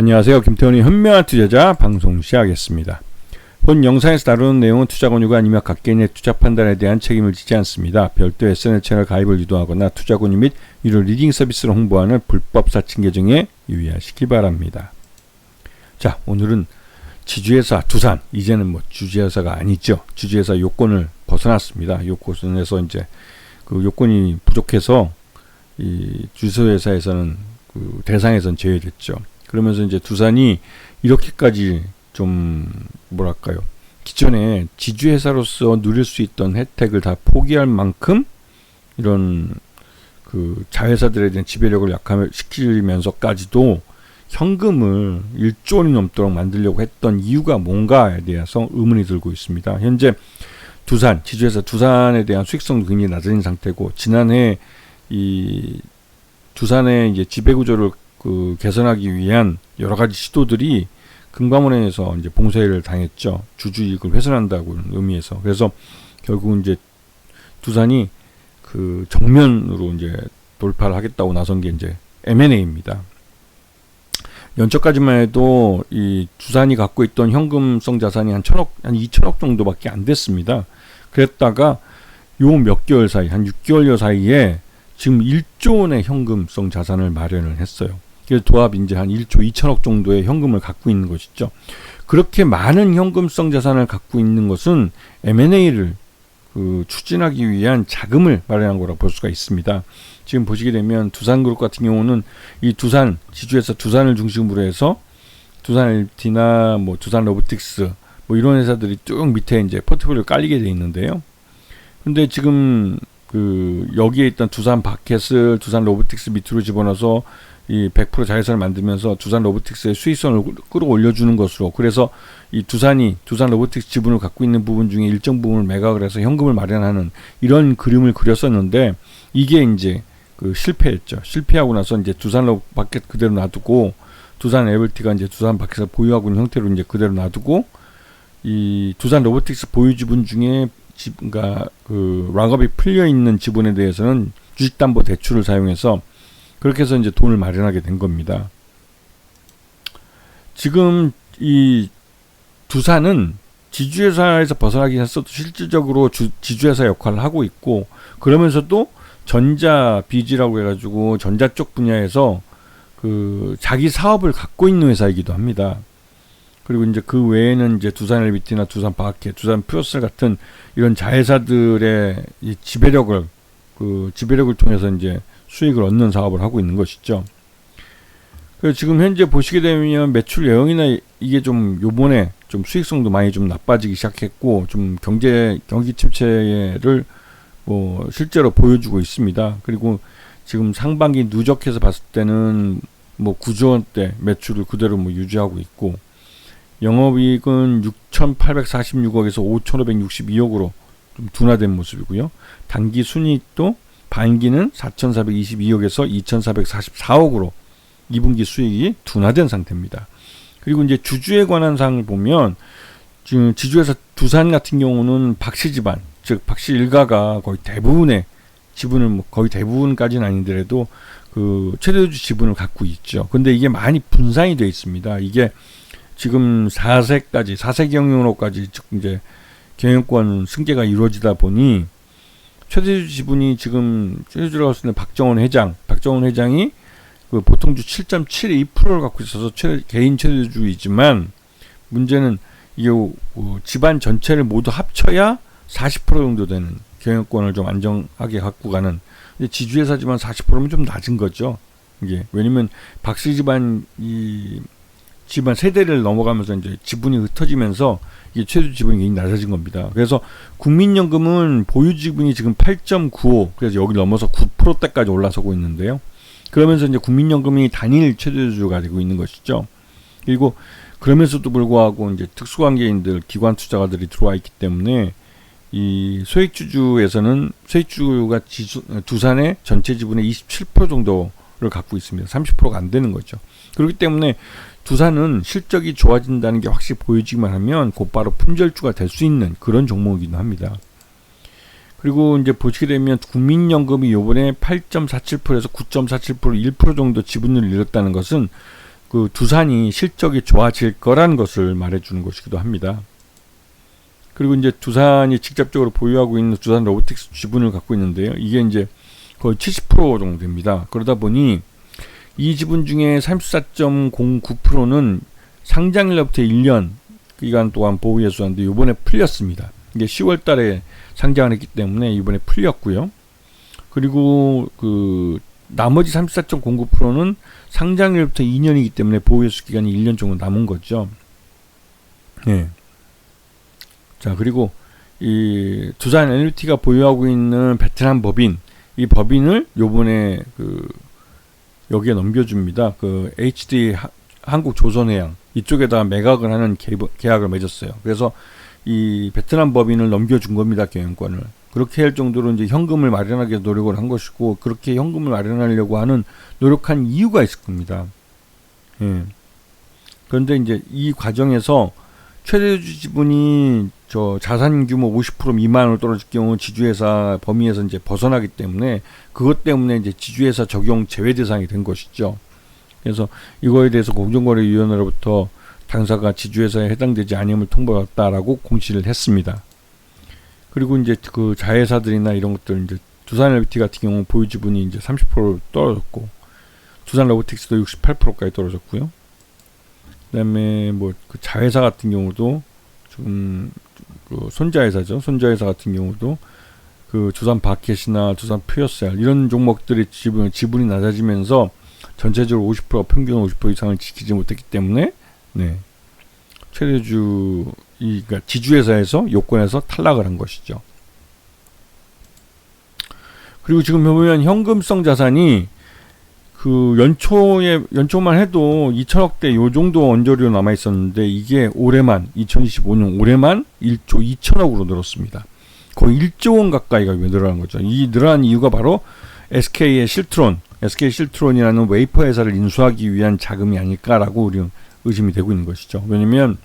안녕하세요. 김태훈의 현명한 투자자 방송 시작하겠습니다. 본 영상에서 다루는 내용은 투자 권유가 아니며 각개인의 투자 판단에 대한 책임을 지지 않습니다. 별도 SNS 채널 가입을 유도하거나 투자 권유 및 유료 리딩 서비스를 홍보하는 불법 사칭 계정에 유의하시기 바랍니다. 자, 오늘은 지주회사 두산 이제는 뭐 주주회사가 아니죠. 주주회사 요건을 벗어났습니다. 요건에서 이제 그 요건이 부족해서 이 주소회사에서는 그 대상에선 제외됐죠. 그러면서 이제 두산이 이렇게까지 좀 뭐랄까요? 기존에 지주회사로서 누릴 수 있던 혜택을 다 포기할 만큼 이런 그 자회사들에 대한 지배력을 약화시키면서까지도 현금을 1조 원이 넘도록 만들려고 했던 이유가 뭔가에 대해서 의문이 들고 있습니다. 현재 두산, 지주회사 두산에 대한 수익성도 굉장히 낮아진 상태고 지난해 이 두산의 이제 지배구조를 그 개선하기 위한 여러 가지 시도들이 금감원에서 이제 봉쇄를 당했죠. 주주이익을 훼손한다고 의미에서. 그래서 결국 이제 두산이 그 정면으로 이제 돌파를 하겠다고 나선 게 이제 M&A입니다. 연초까지만 해도 이 두산이 갖고 있던 현금성 자산이 한 천억, 한 2천억 정도밖에 안 됐습니다. 그랬다가 요 몇 개월 사이, 한 6개월여 사이에 지금 1조 원의 현금성 자산을 마련을 했어요. 도합 이제 한 1조 2천억 정도의 현금을 갖고 있는 것이죠. 그렇게 많은 현금성 자산을 갖고 있는 것은 M&A를 그 추진하기 위한 자금을 마련한 거라고 볼 수가 있습니다. 지금 보시게 되면 두산그룹 같은 경우는 이 두산 지주에서 두산을 중심으로 해서 두산 LT나 뭐 두산 로보틱스 뭐 이런 회사들이 쭉 밑에 이제 포트폴리오 깔리게 돼 있는데요. 근데 지금 그 여기에 있던 두산 바켓을 두산 로보틱스 밑으로 집어넣어서 이 100% 자회사를 만들면서 두산 로보틱스의 수익성을 끌어올려 주는 것으로 그래서 이 두산이 두산 로보틱스 지분을 갖고 있는 부분 중에 일정 부분을 매각을 해서 현금을 마련하는 이런 그림을 그렸었는데 이게 이제 그 실패했죠. 실패하고 나서 이제 두산 로바켓 그대로 놔두고 두산 에블티가 이제 두산 바켓을 보유하고 있는 형태로 이제 그대로 놔두고 이 두산 로보틱스 보유 지분 중에 지, 그러니까 그 락업이 풀려 있는 지분에 대해서는 주식담보 대출을 사용해서 그렇게 해서 이제 돈을 마련하게 된 겁니다. 지금 이 두산은 지주회사에서 벗어나긴 했어도 실질적으로 주, 지주회사 역할을 하고 있고 그러면서도 전자 비지라고 해가지고 전자 쪽 분야에서 그 자기 사업을 갖고 있는 회사이기도 합니다. 그리고 이제 그 외에는 이제 두산 엘비티나 두산 바케, 두산 퓨어스 같은 이런 자회사들의 이 지배력을 그 지배력을 통해서 이제 수익을 얻는 사업을 하고 있는 것이죠. 그래서 지금 현재 보시게 되면 매출 내용이나 이게 좀 요번에 좀 수익성도 많이 좀 나빠지기 시작했고 좀 경제 경기 침체를 뭐 실제로 보여주고 있습니다. 그리고 지금 상반기 누적해서 봤을 때는 뭐 9조 원대 매출을 그대로 뭐 유지하고 있고 영업이익은 6,846억에서 5,562억으로 좀 둔화된 모습이고요. 단기 순이익도 반기는 4,422억에서 2,444억으로 2분기 수익이 둔화된 상태입니다. 그리고 이제 주주에 관한 사항을 보면 지금 지주에서 두산 같은 경우는 박씨 집안, 즉 박씨 일가가 거의 대부분의 지분을 뭐 거의 대부분까지는 아니더라도 그 최대주 지분을 갖고 있죠. 근데 이게 많이 분산이 되어 있습니다. 이게 지금 4세까지 4세 경영으로까지 즉 이제 경영권 승계가 이루어지다 보니 최대주 지분이 지금 최대주라고 쓰는 박정원 회장, 박정원 회장이 그 보통주 7.72%를 갖고 있어서 최, 개인 최대주이지만 문제는 이게 어, 집안 전체를 모두 합쳐야 40% 정도 되는 경영권을 좀 안정하게 갖고 가는 지주회사지만 40%면 좀 낮은 거죠. 이게 왜냐면 박씨 집안 이 집안 세대를 넘어가면서 이제 지분이 흩어지면서 이게 최대 지분이 굉장히 낮아진 겁니다. 그래서 국민연금은 보유 지분이 지금 8.95 그래서 여기 넘어서 9%대까지 올라서고 있는데요. 그러면서 이제 국민연금이 단일 최대주가 되고 있는 것이죠. 그리고 그러면서도 불구하고 이제 특수관계인들, 기관 투자가들이 들어와 있기 때문에 이 소액주주에서는 소액주가 지수, 두산의 전체 지분의 27% 정도를 갖고 있습니다. 30%가 안 되는 거죠. 그렇기 때문에 두산은 실적이 좋아진다는 게 확실히 보여지기만 하면 곧바로 품절주가 될 수 있는 그런 종목이기도 합니다. 그리고 이제 보시게 되면 국민연금이 요번에 8.47%에서 9.47% 1% 정도 지분을 잃었다는 것은 그 두산이 실적이 좋아질 거란 것을 말해주는 것이기도 합니다. 그리고 이제 두산이 직접적으로 보유하고 있는 두산 로보틱스 지분을 갖고 있는데요. 이게 이제 거의 70% 정도 됩니다. 그러다 보니 이 지분 중에 34.09%는 상장일로부터 1년 기간 동안 보유해수한데 이번에 풀렸습니다. 이게 10월 달에 상장을 했기 때문에 이번에 풀렸고요. 그리고 그 나머지 34.09%는 상장일부터 2년이기 때문에 보유수 기간이 1년 정도 남은 거죠. 네. 자, 그리고 이 두산 NUT가 보유하고 있는 베트남 법인 이 법인을 요번에 그 여기에 넘겨줍니다. 그 HD 하, 한국 조선해양 이쪽에다 매각을 하는 계약을 맺었어요. 그래서 이 베트남 법인을 넘겨준 겁니다. 경영권을. 그렇게 할 정도로 이제 현금을 마련하기 노력을 한 것이고 그렇게 현금을 마련하려고 하는 노력한 이유가 있을 겁니다. 예. 그런데 이제 이 과정에서 최대주 지분이 저 자산 규모 50% 미만으로 떨어질 경우 지주회사 범위에서 이제 벗어나기 때문에 그것 때문에 이제 지주회사 적용 제외 대상이 된 것이죠. 그래서 이거에 대해서 공정거래위원회로부터 당사가 지주회사에 해당되지 아니함을 통보했다라고 공시를 했습니다. 그리고 이제 그 자회사들이나 이런 것들 이제 두산 LBT 같은 경우 보유 지분이 이제 30% 떨어졌고 두산 로보틱스도 68%까지 떨어졌고요. 그다음에 뭐 그 자회사 같은 경우도 지금 그 손자회사죠. 손자회사 같은 경우도 그 두산 바켓이나 두산 퓨어셀 이런 종목들의 지분 지분이 낮아지면서 전체적으로 50% 평균 50% 이상을 지키지 못했기 때문에 네. 최대주 이 그러니까 지주회사에서 요건에서 탈락을 한 것이죠. 그리고 지금 보면 현금성 자산이 그 연초에 연초만 해도 2천억 대 요 정도 언저리로 남아 있었는데 이게 올해만 2025년 올해만 1조 2천억으로 늘었습니다. 거의 1조 원 가까이가 늘어난 거죠. 이 늘어난 이유가 바로 SK의 실트론, SK 실트론이라는 웨이퍼 회사를 인수하기 위한 자금이 아닐까라고 우리는 의심이 되고 있는 것이죠. 왜냐면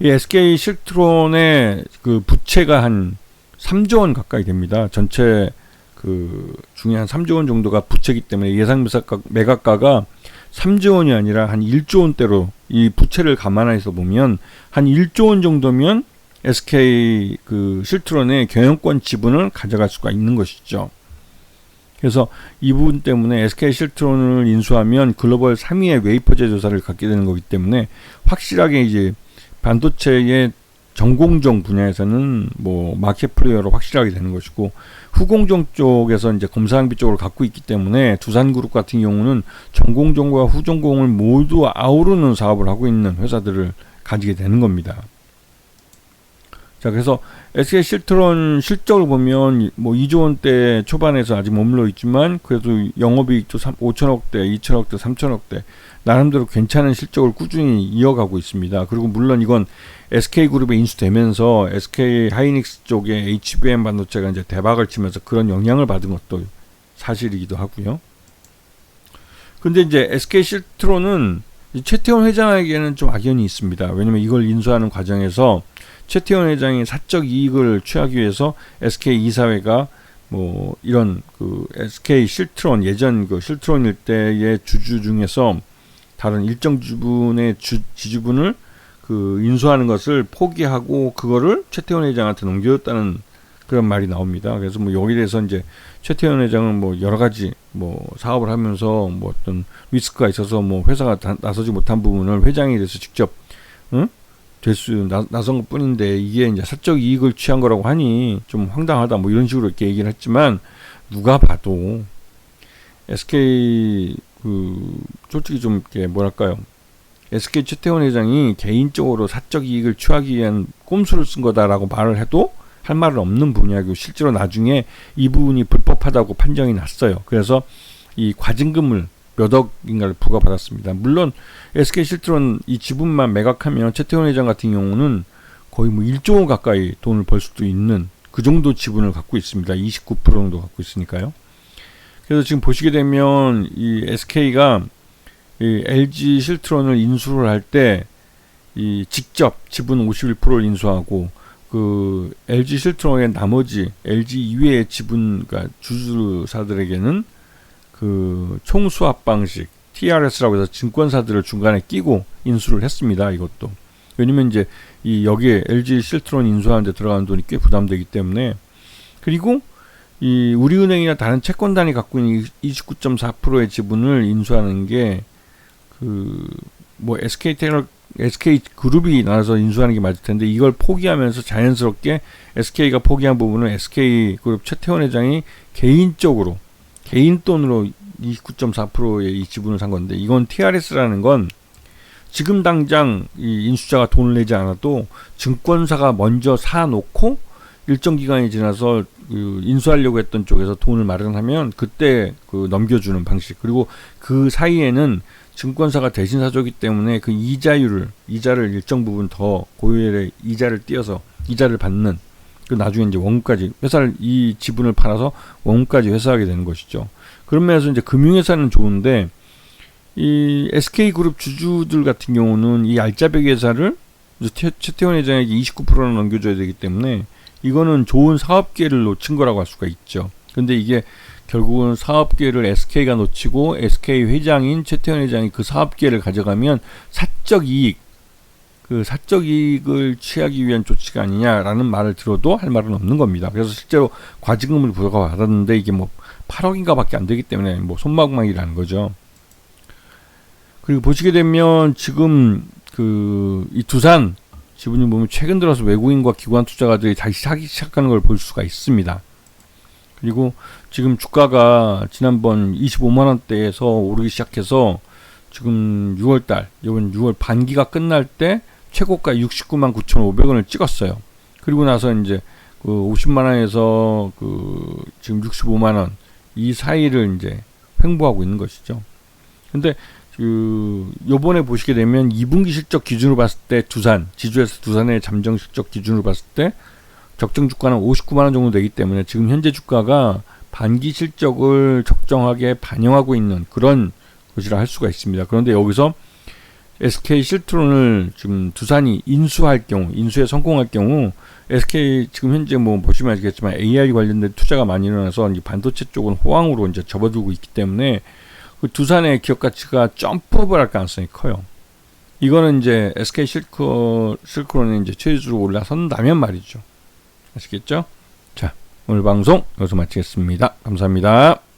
이 SK 실트론의 그 부채가 한 3조 원 가까이 됩니다. 전체 그 중에 한 3조 원 정도가 부채기 때문에 예상 매각가, 매각가가 3조 원이 아니라 한 1조 원대로 이 부채를 감안해서 보면 한 1조 원 정도면 SK 그 실트론의 경영권 지분을 가져갈 수가 있는 것이죠. 그래서 이 부분 때문에 SK 실트론을 인수하면 글로벌 3위의 웨이퍼 제 조사를 갖게 되는 거기 때문에 확실하게 이제 반도체의 전공정 분야에서는 뭐 마켓 플레이어로 확실하게 되는 것이고 후공정 쪽에서 이제 검사장비 쪽을 갖고 있기 때문에 두산그룹 같은 경우는 전공정과 후전공을 모두 아우르는 사업을 하고 있는 회사들을 가지게 되는 겁니다. 자, 그래서 SK 실트론 실적을 보면 뭐 2조 원대 초반에서 아직 머물러 있지만 그래도 영업이익도 5천억대, 2천억대, 3천억대 나름대로 괜찮은 실적을 꾸준히 이어가고 있습니다. 그리고 물론 이건 SK 그룹에 인수되면서 SK 하이닉스 쪽에 HBM 반도체가 이제 대박을 치면서 그런 영향을 받은 것도 사실이기도 하고요. 근데 이제 SK 실트론은 최태원 회장에게는 좀 악연이 있습니다. 왜냐면 이걸 인수하는 과정에서 최태원 회장이 사적 이익을 취하기 위해서 SK 이사회가 뭐 이런 그 SK 실트론 예전 그 실트론 일대의 주주 중에서 다른 일정 주분의 주, 지주분을 그 인수하는 것을 포기하고 그거를 최태원 회장한테 넘겨줬다는 그런 말이 나옵니다. 그래서 뭐 여기에 대해서 이제 최태원 회장은 뭐 여러 가지 뭐 사업을 하면서 뭐 어떤 리스크가 있어서 뭐 회사가 다, 나서지 못한 부분을 회장에 대해서 직접 응? 될수 나선 것 뿐인데 이게 이제 사적 이익을 취한 거라고 하니 좀 황당하다 뭐 이런 식으로 이렇게 얘기를 했지만 누가 봐도 SK 그 솔직히 좀 이렇게 뭐랄까요 SK 최태원 회장이 개인적으로 사적 이익을 취하기 위한 꼼수를 쓴 거다라고 말을 해도 할 말은 없는 분야고 실제로 나중에 이 부분이 불법하다고 판정이 났어요. 그래서 이 과징금을 몇 억인가를 부과받았습니다. 물론 SK 실트론 이 지분만 매각하면 최태원 회장 같은 경우는 거의 뭐 1조 원 가까이 돈을 벌 수도 있는 그 정도 지분을 갖고 있습니다. 29% 정도 갖고 있으니까요. 그래서 지금 보시게 되면 이 SK가 이 LG 실트론을 인수를 할 때 이 직접 지분 51%를 인수하고 그 LG 실트론의 나머지 LG 이외의 지분 그러니까 주주사들에게는 그 총수합 방식 TRS라고 해서 증권사들을 중간에 끼고 인수를 했습니다. 이것도 왜냐면 이제 이 여기에 LG 실트론 인수하는데 들어가는 돈이 꽤 부담되기 때문에 그리고 이 우리은행이나 다른 채권단이 갖고 있는 29.4%의 지분을 인수하는 게 그 뭐 SK 테러 SK 그룹이 나와서 인수하는 게 맞을 텐데 이걸 포기하면서 자연스럽게 SK가 포기한 부분은 SK 그룹 최태원 회장이 개인적으로 개인 돈으로 29.4%의 이 지분을 산 건데 이건 TRS라는 건 지금 당장 이 인수자가 돈을 내지 않아도 증권사가 먼저 사놓고 일정 기간이 지나서 그 인수하려고 했던 쪽에서 돈을 마련하면 그때 그 넘겨주는 방식. 그리고 그 사이에는 증권사가 대신 사줬기 때문에 그 이자율을 이자를 일정 부분 더 고율의 이자를 띄어서 이자를 받는 그 나중에 이제 원금까지 회사를 이 지분을 팔아서 원금까지 회수하게 되는 것이죠. 그런 면에서 이제 금융회사는 좋은데 이 SK 그룹 주주들 같은 경우는 이 알짜배기 회사를 최태원 회장에게 29%나 넘겨줘야 되기 때문에 이거는 좋은 사업 기회를 놓친 거라고 할 수가 있죠. 근데 이게 결국은 사업 기회를 SK가 놓치고 SK 회장인 최태원 회장이 그 사업 기회를 가져가면 사적 이익 그 사적 이익을 취하기 위한 조치가 아니냐라는 말을 들어도 할 말은 없는 겁니다. 그래서 실제로 과징금을 부여가 받았는데 이게 뭐 8억인가밖에 안 되기 때문에 뭐 손방망이라는 거죠. 그리고 보시게 되면 지금 그 이 두산 지분이 보면 최근 들어서 외국인과 기관 투자가들이 다시 사기 시작하는 걸 볼 수가 있습니다. 그리고 지금 주가가 지난번 25만 원대에서 오르기 시작해서 지금 6월 달, 이번 6월 반기가 끝날 때 최고가 69만 9,500원을 찍었어요. 그리고 나서 이제 그 50만 원에서 그 지금 65만 원 이 사이를 이제 횡보하고 있는 것이죠. 근데 그 요번에 보시게 되면 2분기 실적 기준으로 봤을 때 두산 지주에서 두산의 잠정 실적 기준으로 봤을 때 적정 주가는 59만 원 정도 되기 때문에 지금 현재 주가가 반기 실적을 적정하게 반영하고 있는 그런 것이라 할 수가 있습니다. 그런데 여기서 SK 실트론을 지금 두산이 인수할 경우, 인수에 성공할 경우 SK 지금 현재 뭐 보시면 아시겠지만 AI 관련된 투자가 많이 일어나서 이제 반도체 쪽은 호황으로 이제 접어들고 있기 때문에 그 두산의 기업 가치가 점프업을 할 가능성이 커요. 이거는 이제 SK 실크, 실크론이 이제 최저로 올라선다면 말이죠. 아시겠죠? 자, 오늘 방송 여기서 마치겠습니다. 감사합니다.